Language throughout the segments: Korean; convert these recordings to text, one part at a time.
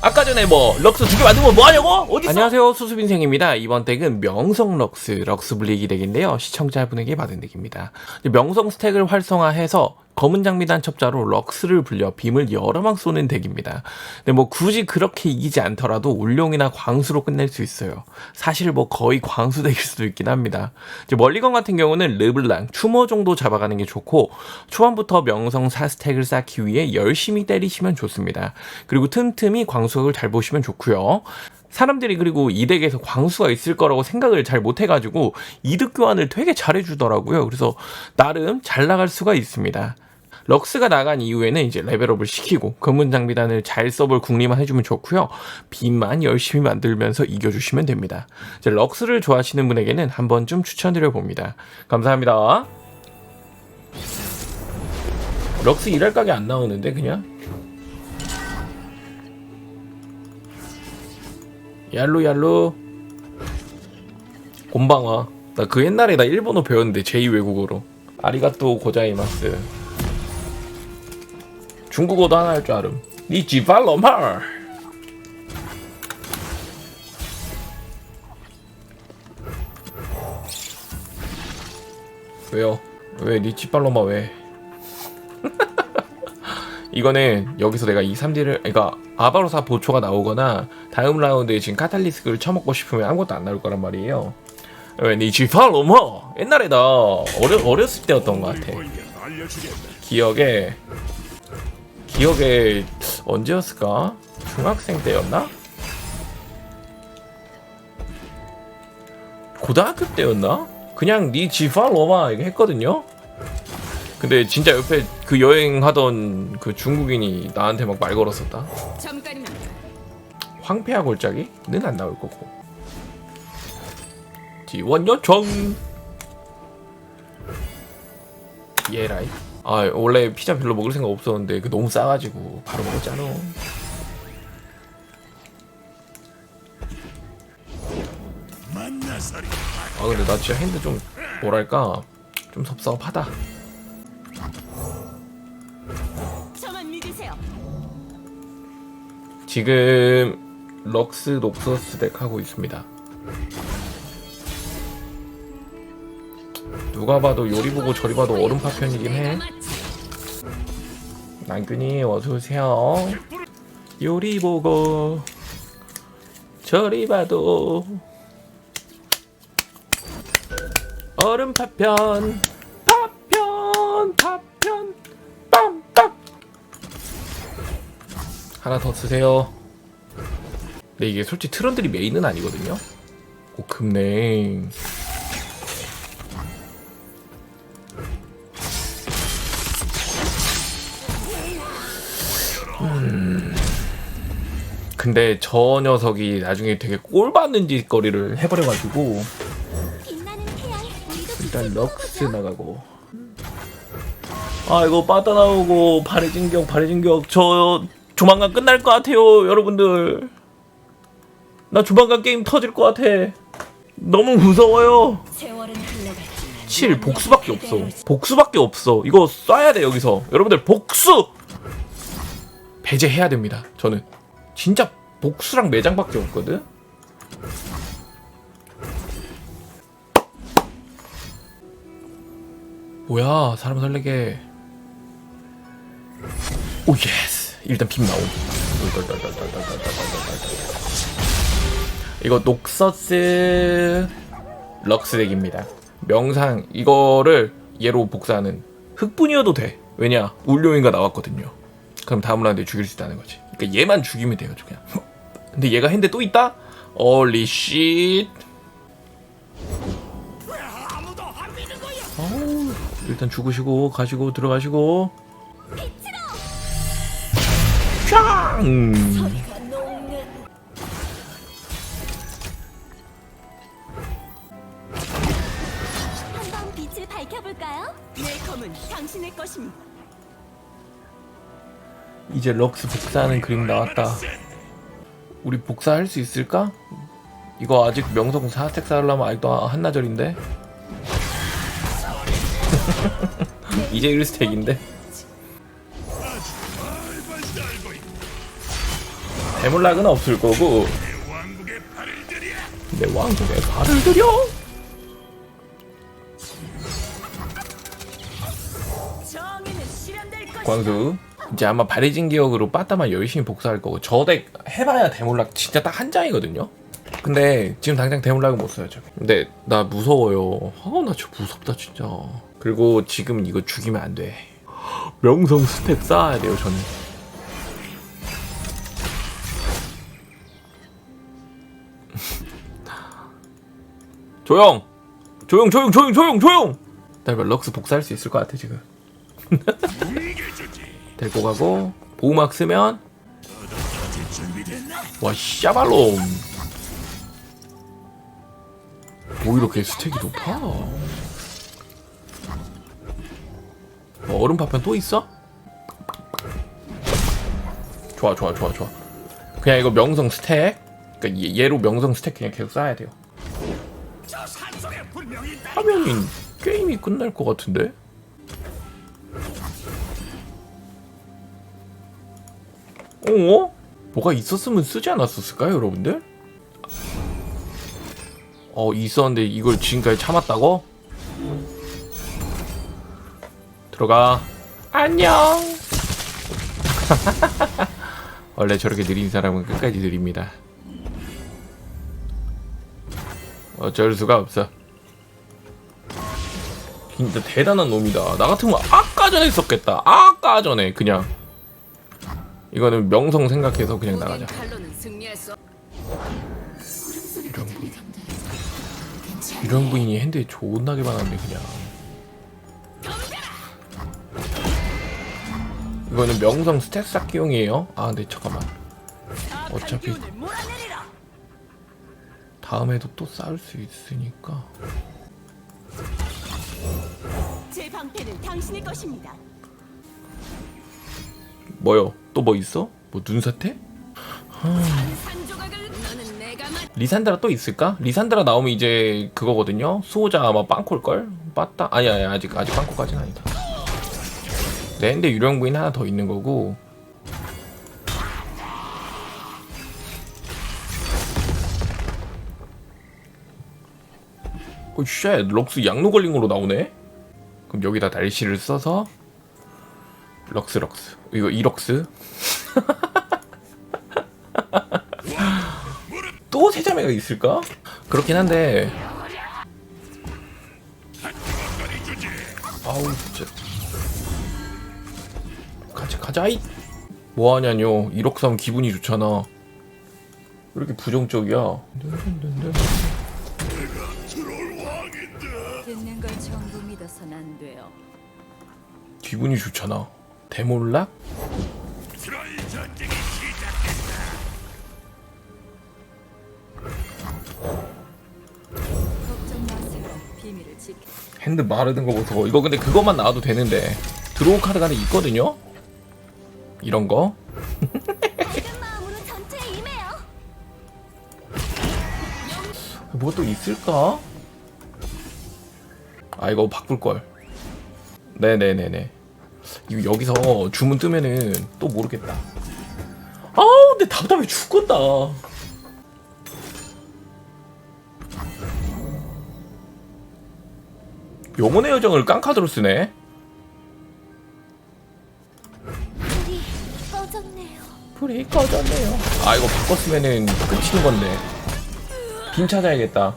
아까 전에 뭐 럭스 두 개 만들면 뭐하냐고? 어디 안녕하세요 수수빈생입니다 이번 덱은 명성 럭스 럭스 블리기 덱인데요 시청자분에게 받은 덱입니다 명성 스택을 활성화해서 검은 장미 단 첩자로 럭스를 불려 빔을 여러 방 쏘는 덱입니다. 근데 뭐 굳이 그렇게 이기지 않더라도 울룡이나 광수로 끝낼 수 있어요. 사실 뭐 거의 광수 덱일 수도 있긴 합니다. 이제 멀리건 같은 경우는 르블랑, 추모 정도 잡아가는 게 좋고 초반부터 명성 4스택을 쌓기 위해 열심히 때리시면 좋습니다. 그리고 틈틈이 광수각을 잘 보시면 좋고요. 사람들이 그리고 이 덱에서 광수가 있을 거라고 생각을 잘 못 해가지고 이득 교환을 되게 잘해주더라고요. 그래서 나름 잘 나갈 수가 있습니다. 럭스가 나간 이후에는 이제 레벨업을 시키고 검은 장비단을 잘 써볼 궁리만 해주면 좋고요. 빔만 열심히 만들면서 이겨주시면 됩니다. 이제 럭스를 좋아하시는 분에게는 한 번쯤 추천드려 봅니다. 감사합니다. 럭스 일할 각이 안 나오는데 그냥 얄루 얄루 곤방와 나그 옛날에 나 일본어 배웠는데 제2 외국어로 아리가또 고자이마스 중국어도 하나 할 줄 알음 니지 팔로마 왜요? 왜 니치 팔로마 왜? 이거는 여기서 내가 이 3D를 그러니까 아바로사 보초가 나오거나 다음 라운드에 지금 카탈리스크를 쳐먹고 싶으면 아무것도 안 나올 거란 말이에요. 왜 니치 팔로마 옛날에 나 어려, 어렸을 때였던 것 같아. 기억에 기억에 언제였을까? 중학생 때였나? 고등학교 때였나? 그냥 니 지팔로마 이거 했거든요. 근데 진짜 옆에 그 여행하던 그 중국인이 나한테 막 말 걸었었다. 황폐화 골짜기는 안 나올 거고. 지원 요청. 예라이. 아 원래 피자 별로 먹을 생각 없었는데 그 너무 싸가지고 바로 먹었잖아. 아 근데 나 진짜 핸드 좀 뭐랄까 좀 섭섭하다. 지금 럭스 녹서스 덱 하고 있습니다. 누가 봐도 요리 보고 저리 봐도 얼음 파편이긴 해. 남균이 어서 오세요. 요리 보고 저리 봐도 얼음 파편 파편 파편 빰빰 하나 더 쓰세요. 근데 이게 솔직히 트런들이 메인은 아니거든요. 오 급네. 근데 저 녀석이 나중에 되게 꼴 받는 짓거리를 해버려가지고 일단 럭스 나가고. 아 이거 빠따나오고 발의 진격 발의 진격. 저 조만간 끝날 것 같아요 여러분들. 나 조만간 게임 터질 것 같아. 너무 무서워요. 세월은 흘러갔지만 7 복수밖에 없어. 복수밖에 없어. 이거 쏴야 돼 여기서. 여러분들 복수! 배제해야 됩니다 저는 진짜 복수랑 매장밖에 없거든? 뭐야 사람 설레게. 오 예스. 일단 빔 나옴. 이거 녹서스 럭스 덱입니다. 명상 이거를 얘로 복사하는 흑분이어도 돼. 왜냐 울룡인가 나왔거든요 그럼 다음 라운드에 죽일 수 있다는 거지. 그러니까 얘만 죽이면 돼요 그냥. 근데 얘가 핸데 또 있다? 얼리 쉿 어우, 일단 죽으시고 가시고 들어가시고. 샹 이제 럭스 복사하는 그림 나왔다. 우리 복사할 수 있을까? 이거 아직 명성 4스택 쌓으려면 아직도 한나절인데? 이제 1스택인데? 데몰락은 없을 거고 내 왕국에 발을 들여. 광수 이제 아마 바리진 기억으로 빠따만 열심히 복사할 거고 저 덱 해봐야 데몰락 진짜 딱 한 장이거든요. 근데 지금 당장 데몰락은 못 써요 저 근데 나 무서워요. 아나 진짜 무섭다 진짜. 그리고 지금 이거 죽이면 안 돼. 명성 스택 쌓아야 돼요 저는. 조용! 조용 조용 조용 조용 조용! 나 이거 럭스 복사할 수 있을 것 같아 지금 데리고 가고 보호막 쓰면 와 샤발롬. 뭐 이렇게 스택이 높아? 어, 얼음 파편 또 있어? 좋아 좋아 좋아 좋아. 그냥 이거 명성 스택. 그러니까 얘- 얘로 명성 스택 그냥 계속 쌓아야 돼요. 하면은 게임이 끝날 것 같은데? 어? 뭐가 있었으면 쓰지 않았었을까요, 여러분들? 어, 있었는데 이걸 지금까지 참았다고? 들어가. 안녕! 원래 저렇게 느린 사람은 끝까지 느립니다. 어쩔 수가 없어. 진짜 대단한 놈이다. 나 같으면 아까 전에 썼겠다. 아까 전에 그냥. 이거는 명성 생각해서 그냥 나가자. 수 없- 유령 부인이 핸드에 존나게 많았네 그냥. 이거는 명성 스탯 쌓기용이에요. 아, 근데 잠깐만. 어차피-. 다음에도 또 쌓을 수 있으니까. 제 방패는 당신의 것입니다. 뭐요? 또 뭐 있어? 뭐 눈사태? 맞. 리산드라 또 있을까? 리산드라 나오면 이제 그거거든요. 수호자 아마 빵콜 걸? 빠따? 아니 아니 아직 아직 빵콜까지는 아니다. 네, 근데 유령 부인 하나 더 있는 거고. 오, 쉣, 럭스 양로 걸린 걸로 나오네? 그럼 여기다 날씨를 써서 럭스 럭스. 이거 이럭스? 또 세자매가 있을까? 그렇긴 한데. 아우 진짜. 가자 가자. 이! 뭐하냐뇨? 1억 사면 기분이 좋잖아. 왜 이렇게 부정적이야? 듣는 걸 전부 믿어선 안 돼요. 기분이 좋잖아 대몰락? 핸드 마르는 거 보소 이거 근데 그것만 나와도 되는데 드로우 카드가 하나 있거든요? 이런 거. 뭐 또 있을까? 아 이거 바꿀걸 네네네네 이거 여기서 주문 뜨면은 또 모르겠다. 아우 근데 답답해 죽겠다. 영혼의 여정을 깡카드로 쓰네. 불이 꺼졌네요. 불이 꺼졌네요. 아 이거 바꿨으면은 끝이는 건데. 빈 찾아야겠다.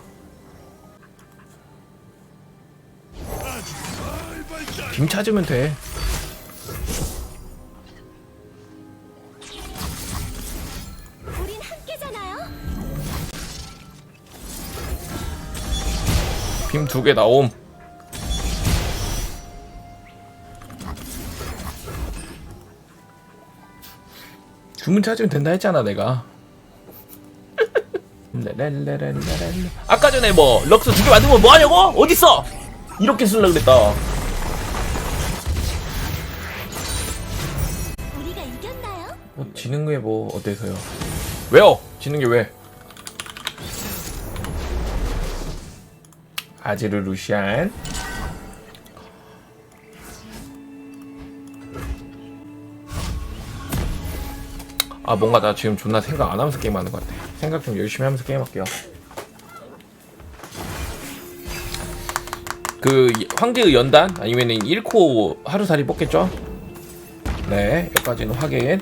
빔 찾으면 돼. 빔두개 나옴. 주문 찾으면 된다 했잖아 내가. 아까 전에 뭐 럭스 두 개 만들면 뭐 하냐고? 어딨어? 이렇게 쓸라 그랬다. 우리가 이겼나요? 뭐 지는 게 뭐 어때서요? 왜요? 지는 게 왜? 아지르 루시안. 아 뭔가 나 지금 존나 생각 안 하면서 게임하는 것 같아. 생각 좀 열심히 하면서 게임할게요. 그 황제의 연단? 아니면은 1코 하루살이 뽑겠죠? 네 여기까지는 확인.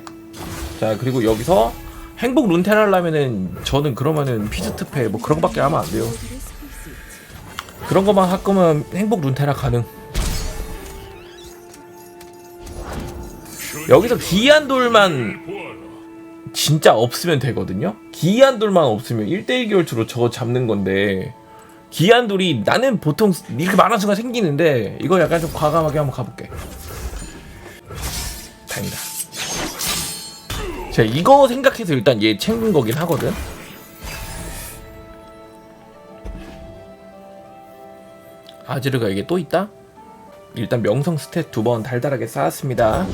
자 그리고 여기서 행복 룬텐 하려면은 저는 그러면은 피즈트페 뭐 그런 거밖에 하면 안 돼요 그런 것만 할 거면 행복 룬테라 가능. 여기서 기이한 돌만 진짜 없으면 되거든요? 기이한 돌만 없으면 1대1 결투로 저거 잡는 건데 기이한 돌이 나는 보통 이렇게 많은 수가 생기는데 이거 약간 좀 과감하게 한번 가볼게. 다행이다. 제가 이거 생각해서 일단 얘 챙긴 거긴 하거든 아지르가 이게 또 있다? 일단 명성 스탯 두 번 달달하게 쌓았습니다.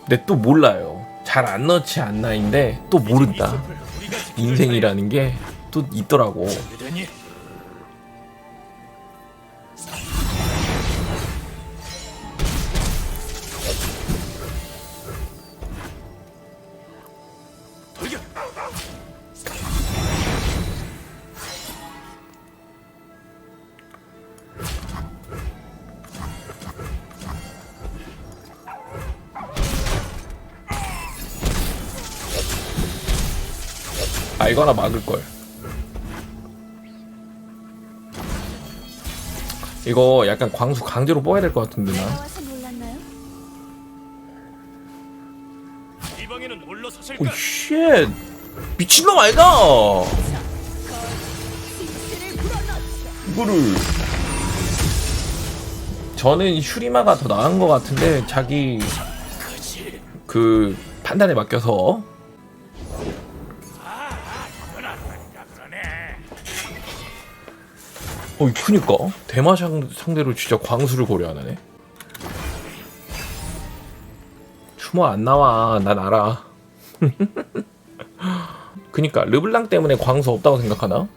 근데 또 몰라요. 잘 안 넣지 않나인데 또 모른다. 인생이라는 게 또 있더라고 아 이거 하나 막을걸 이거 약간 광수 강제로 뽑아야 될 것 같은데 나 와서 놀랐나요? 이 방에는 올라 서실까? 오이 쉣 미친놈 아이가. 이거를 저는 슈리마가 더 나은 것 같은데 자기. 그 판단에 맡겨서 어이 크니까? 대마 상- 상대로 진짜 광수를 고려하네? 추모 안 나와. 난 알아. 그니까 르블랑 때문에 광수 없다고 생각하나?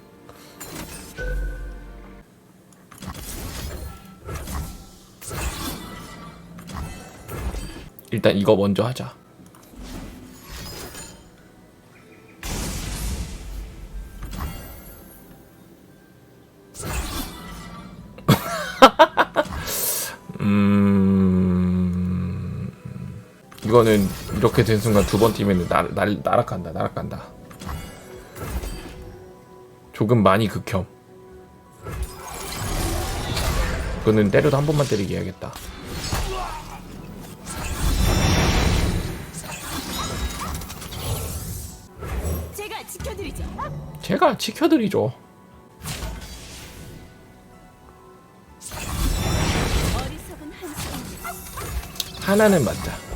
일단 이거 먼저 하자 이렇게 된 순간 두 번 뛰면 날, 날, 날아간다 날아간다. 조금 많이 극혐. 이거는 때려도 한 번만 때리게 해야겠다. 제가 지켜드리죠. 제가 지켜드리죠. 하나는 맞다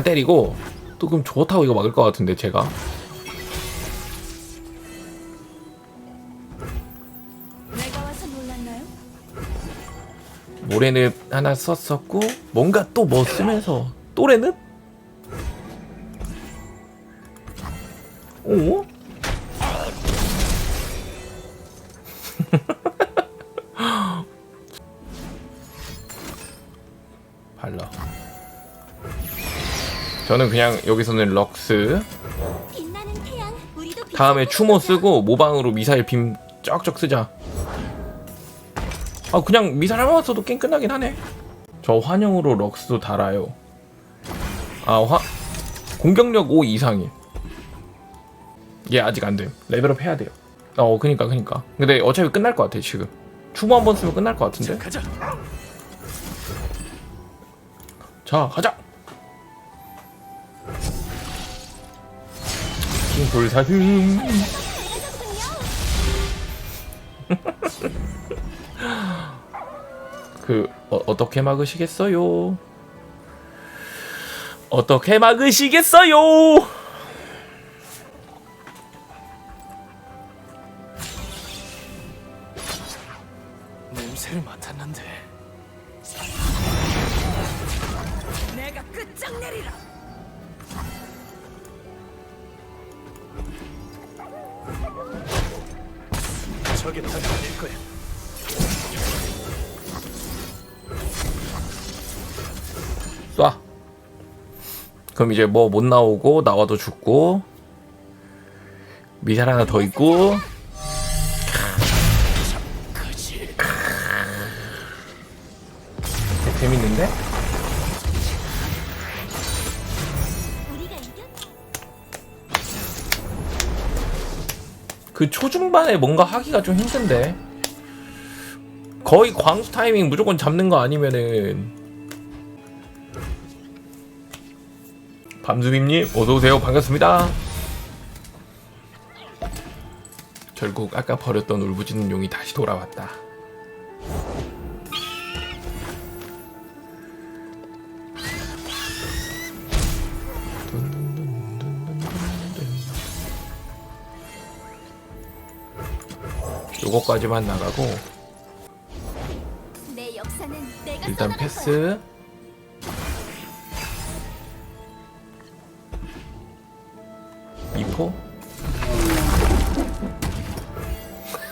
다 때리고 또 그럼 좋다고 이거 막을 것 같은데 제가? 모래늪 하나 썼었고 뭔가 또 뭐 쓰면서 또래늪? 오? 저는 그냥 여기서는 럭스 다음에 추모 쓰고 모방으로 미사일 빔 쩍쩍 쓰자. 아 그냥 미사일 하나만 써도 게임 끝나긴 하네. 저 환영으로 럭스도 달아요. 아 화... 공격력 5 이상이. 얘 아직 안 돼. 레벨업 해야 돼요. 어 그니까 그니까. 근데 어차피 끝날 것 같아 지금. 추모 한 번 쓰면 끝날 것 같은데. 가자. 자 가자. 불사슴. 그 어, 어떻게 막으시겠어요? 어떻게 막으시겠어요? 적에 당해낼 거야. 쏴. 그럼 이제 뭐 못 나오고 나와도 죽고 미사일 하나 더 있고 그지. 재밌는데? 그 초중반에 뭔가 하기가 좀 힘든데. 거의 광수 타이밍 무조건 잡는 거 아니면은. 밤수빔님 어서오세요. 반갑습니다. 결국 아까 버렸던 울부짖는 용이 다시 돌아왔다 요거까지만 나가고 일단. 패스 미포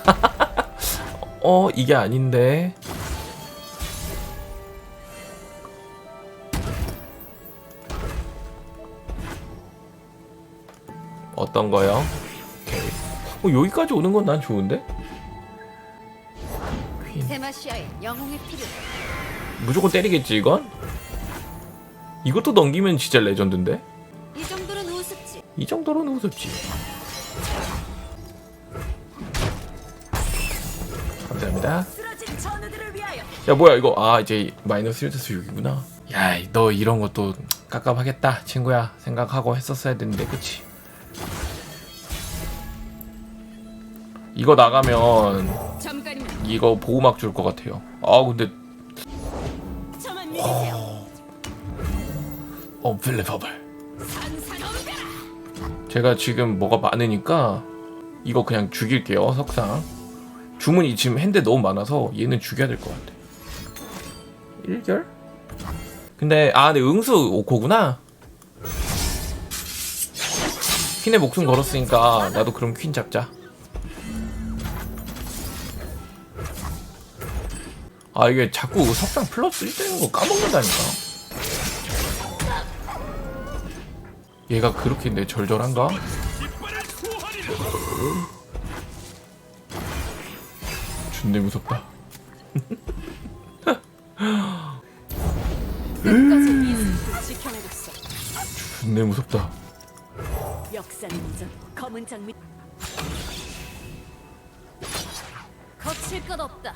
어 이게 아닌데 어떤 거요? 오케이. 어, 여기까지 오는 건 난 좋은데? 데마시아의 영웅이 필요해. 무조건 때리겠지 이건? 이것도 넘기면 진짜 레전드인데? 이 정도는 우습지. 이 정도로는 우습지 감사합니다 쓰러진 전우들을 위하여. 야 뭐야 이거 아 이제 마이너스 1에서 6이구나 야 너 이런 것도 깝깝하겠다 친구야 생각하고 했었어야 되는데 그치 이거 나가면 이거 보호막 줄 것 같아요 아 근데. 언빌리버블 산산어르가라. 제가 지금 뭐가 많으니까 이거 그냥 죽일게요 석상 주문이 지금 핸데 너무 많아서 얘는 죽여야 될 것 같아 1결? 근데 아 근데 응수 5코구나 퀸의 목숨 걸었으니까 나도 그럼 퀸 잡자 아 이게 자꾸 석상 플러스 1 되는 거 까먹는다니까 얘가 그렇게 내 절절한가? 준내 무섭다. 준내 무섭다. 검은 장미. 거칠 것 없다.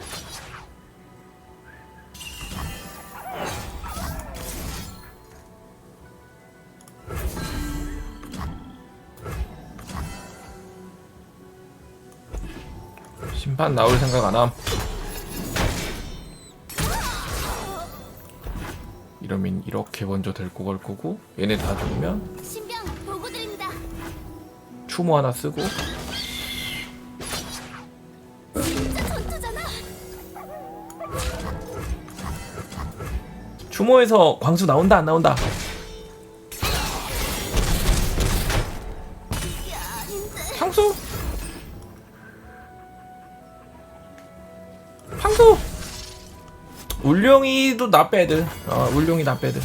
판 나올 생각 안 함. 이러면 이렇게 먼저 데리고 갈 거고 얘네 다 죽으면 신병 보고 드립니다. 추모 하나 쓰고. 추모에서 광수 나온다 안 나온다 울룡이도 나빼드. 어 울룡이 나빼드.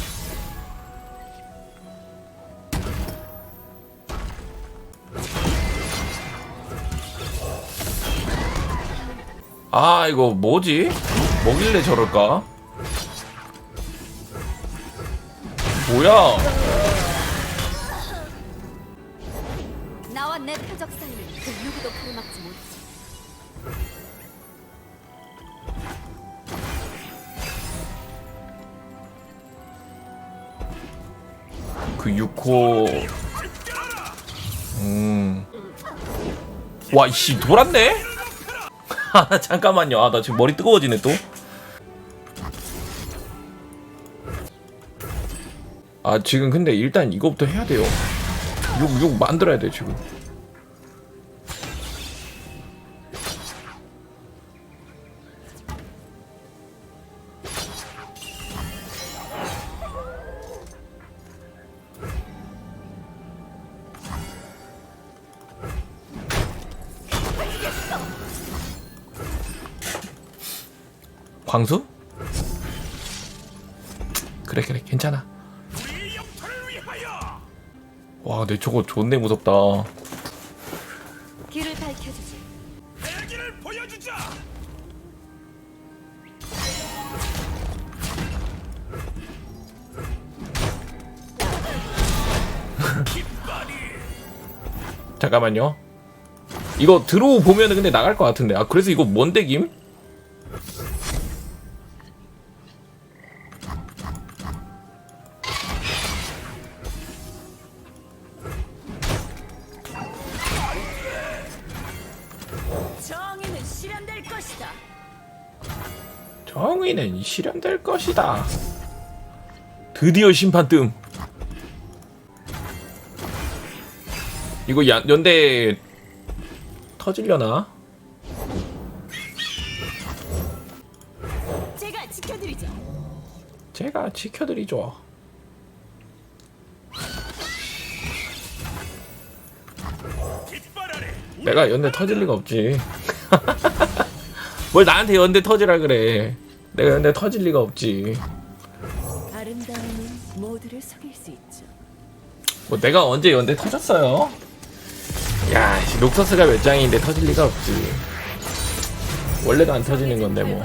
아 이거 뭐지? 뭐길래 저럴까? 뭐야? 나와 내 표적 사이는 그 누구도 가로막지 못해. 그 6호 음. 와 이씨 돌았네? 아 잠깐만요. 아 나 지금 머리 뜨거워지네 또. 아 지금 근데 일단 이거부터 해야 돼요. 욕, 욕 만들어야 돼 지금 광수? 그래 그래 괜찮아. 와 근데 저거 존내 무섭다 길을 밝혀주지. 대기를 보여주자. 잠깐만요 이거 들어오 보면은 근데 나갈 것 같은데 아 그래서 이거 뭔 덱임? 것이다. 드디어 심판 뜸. 이거 야, 연대 터질려나? 제가 지켜드리죠. 제가 지켜드리죠. 내가 연대 터질 리가 없지. 뭘 나한테 연대 터지라 그래 내가 연대 터질 리가 없지 아름다움은 모두를 속일 수 있죠. 뭐 내가 언제 연대 터졌어요? 야 씨, 녹서스가 몇 장인데 터질 리가 없지 원래도 안 터지는 건데 뭐.